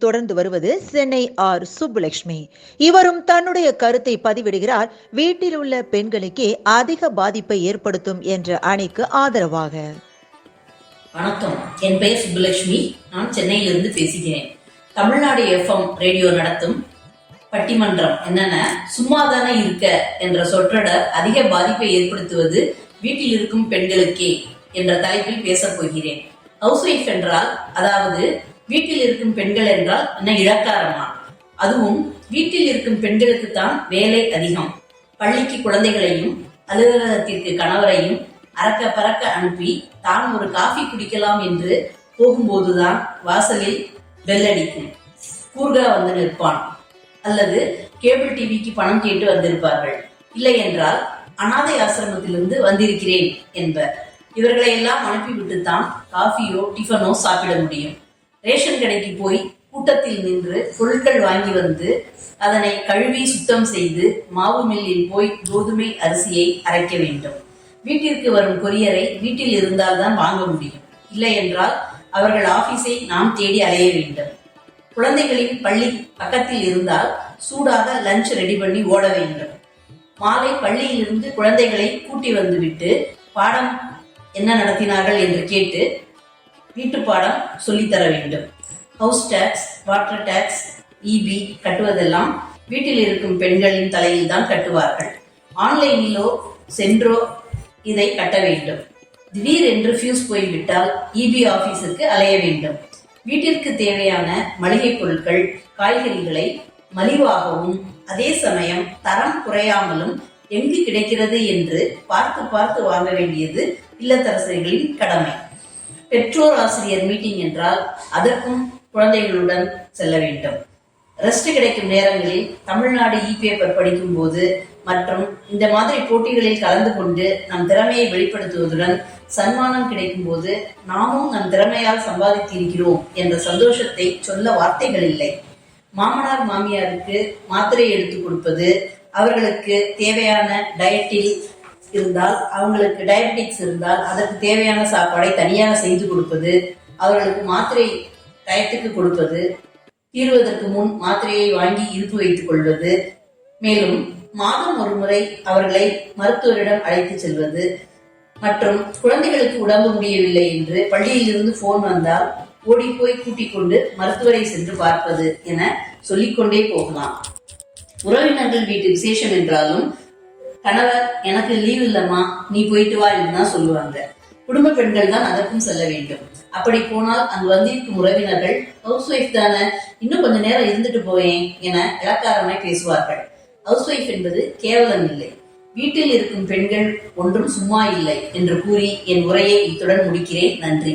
தொடர்ந்து வருவது சென்னை ஆர் சுப்புலட்சுமி இவரும் தன்னுடைய கருத்தை பதிவிடுகிறார். வீட்டில் உள்ள பெண்களுக்கே அதிக பாதிப்பை ஏற்படுத்தும் என்ற அணிக்கு ஆதரவாக. வணக்கம். என் பெயர் சுப்புலட்சுமி நான் சென்னையிலிருந்து பேசுகிறேன். தமிழ்நாடு எஃப்எம் ரேடியோ நடத்தும் பட்டிமன்றம் என்னென்ன? சும்மாதானே இருக்க என்ற சொற்றொடர் அதிக பாதிப்பை ஏற்படுத்துவது வீட்டில் இருக்கும் பெண்களுக்கே என்ற தலைப்பில் பேசப் போகிறேன். ஹவுஸ் ஒய்ஃப் என்றால் அதாவது வீட்டில் இருக்கும் பெண்கள் என்றால் என்ன இழக்காரமா அதுவும் வீட்டில் இருக்கும் பெண்களுக்கு தான் வேலை அதிகம். பள்ளிக்கு குழந்தைகளையும் அலுவலகத்திற்கு கணவரையும் அறக்க பறக்க அனுப்பி தான் ஒரு காஃபி குடிக்கலாம் என்று போகும்போதுதான் வாசலில் பெல் அடிக்கும். கூர்கா வந்து நிற்பான். அல்லது கேபிள் டிவிக்கு பணம் கேட்டு வந்திருப்பார்கள். இல்லை என்றால் அனாதை ஆசிரமத்திலிருந்து வந்திருக்கிறேன் என்பர். இவர்களை எல்லாம் அனுப்பிவிட்டு தான் காஃபியோ டிஃபனோ சாப்பிட முடியும். ரேஷன் கடைக்கு போய் கூட்டத்தில் நின்று பொருட்கள் வாங்கி வந்து அதனை கழுவி சுத்தம் செய்து மாவு மில்லில் போய் கோதுமை அரிசியை அரைக்க வேண்டும். வீட்டிற்கு வரும் கொரியரை வீட்டில் இருந்தால்தான் வாங்க முடியும். இல்லை என்றால் அவர்கள் ஆபீஸை நாம் தேடி அலைய வேண்டும். குழந்தைகளின் பள்ளி பக்கத்தில் இருந்தால் சூடாக லஞ்ச் ரெடி பண்ணி ஓட வேண்டும். மாலை பள்ளியிலிருந்து குழந்தைகளை கூட்டி வந்துவிட்டு பாடம் என்ன நடத்தினார்கள்? என்று கேட்டு வீட்டு பாடம் சொல்லித்தர வேண்டும். House tax water tax EB கட்டுவதெல்லாம் வீட்டில் இருக்கும் பெண்களின் தலையில் தான் கட்டுவார்கள். ஆன்லைனிலோ சென்றோ இதை கட்ட வேண்டும். திடீரென்று ஃபியூஸ் போய்விட்டால் இபி ஆபீஸுக்கு அலைய வேண்டும். வீட்டிற்கு தேவையான மளிகை பொருட்கள் காய்கறிகளை மலிவாகவும் அதே சமயம் தரம் குறையாமலும் எங்கு கிடைக்கிறது என்று பார்த்து பார்த்து வாங்க வேண்டியது இல்லத்தரசிகளின் கடமை. பெற்றோர் ஆசிரியர் மீட்டிங் என்றால் அதற்கும் குழந்தைகளுடன் செல்ல வேண்டும். ரெஸ்ட் கிடைக்கும் நேரங்களில் தமிழ்நாடு இ பேப்பர் படிக்கும் போது மற்றும் இந்த மாதிரி போட்டிகளில் கலந்து கொண்டு நம் திறமையை வெளிப்படுத்துவதுடன் சன்மானம் கிடைக்கும் போது நாமும் நம் திறமையால் சம்பாதித்திருக்கிறோம் என்ற சந்தோஷத்தை சொல்ல வார்த்தைகள் இல்லை. மாமனார் மாமியாருக்கு மாத்திரை எடுத்து கொடுப்பது அவர்களுக்கு தேவையான டயட்டில் இருந்தால் அவங்களுக்கு டயபெட்டிக்ஸ் இருந்தால் அதற்கு தேவையான சாப்பாடை தனியாக செய்து கொடுப்பது அவர்களுக்கு மாத்திரை டயத்துக்கு கொடுப்பது தீர்வதற்கு முன் மாத்திரையை வாங்கி இருப்பு வைத்துக் கொள்வது மேலும் மாதம் ஒரு முறை அவர்களை மருத்துவரிடம் அழைத்து செல்வது மற்றும் குழந்தைகளுக்கு உடம்பு முடியவில்லை என்று பள்ளியிலிருந்து போன் வந்தால் ஓடி போய் கூட்டிக் கொண்டு மருத்துவரை சென்று பார்ப்பது என சொல்லிக்கொண்டே போகலாம். உறவினர்கள் வீட்டு விசேஷம் என்றாலும் கணவர் எனக்கு லீவ் இல்லம்மா நீ போயிட்டு வா என்று தான் சொல்லுவாங்க. குடும்ப பெண்கள் தான் அதற்கும் செல்ல வேண்டும். அப்படி போனால் அங்கு வந்திருக்கும் உறவினர்கள் ஹவுஸ் ஒய்ஃப் தானே இன்னும் கொஞ்ச நேரம் இருந்துட்டு போயேன் என இலக்காரமாய் பேசுவார்கள். ஹவுஸ் ஒய்ஃப் என்பது கேவலம் இல்லை. வீட்டில் இருக்கும் பெண்கள் ஒன்றும் சும்மா இல்லை என்று கூறி என் உரையை இத்துடன் முடிக்கிறேன். நன்றி.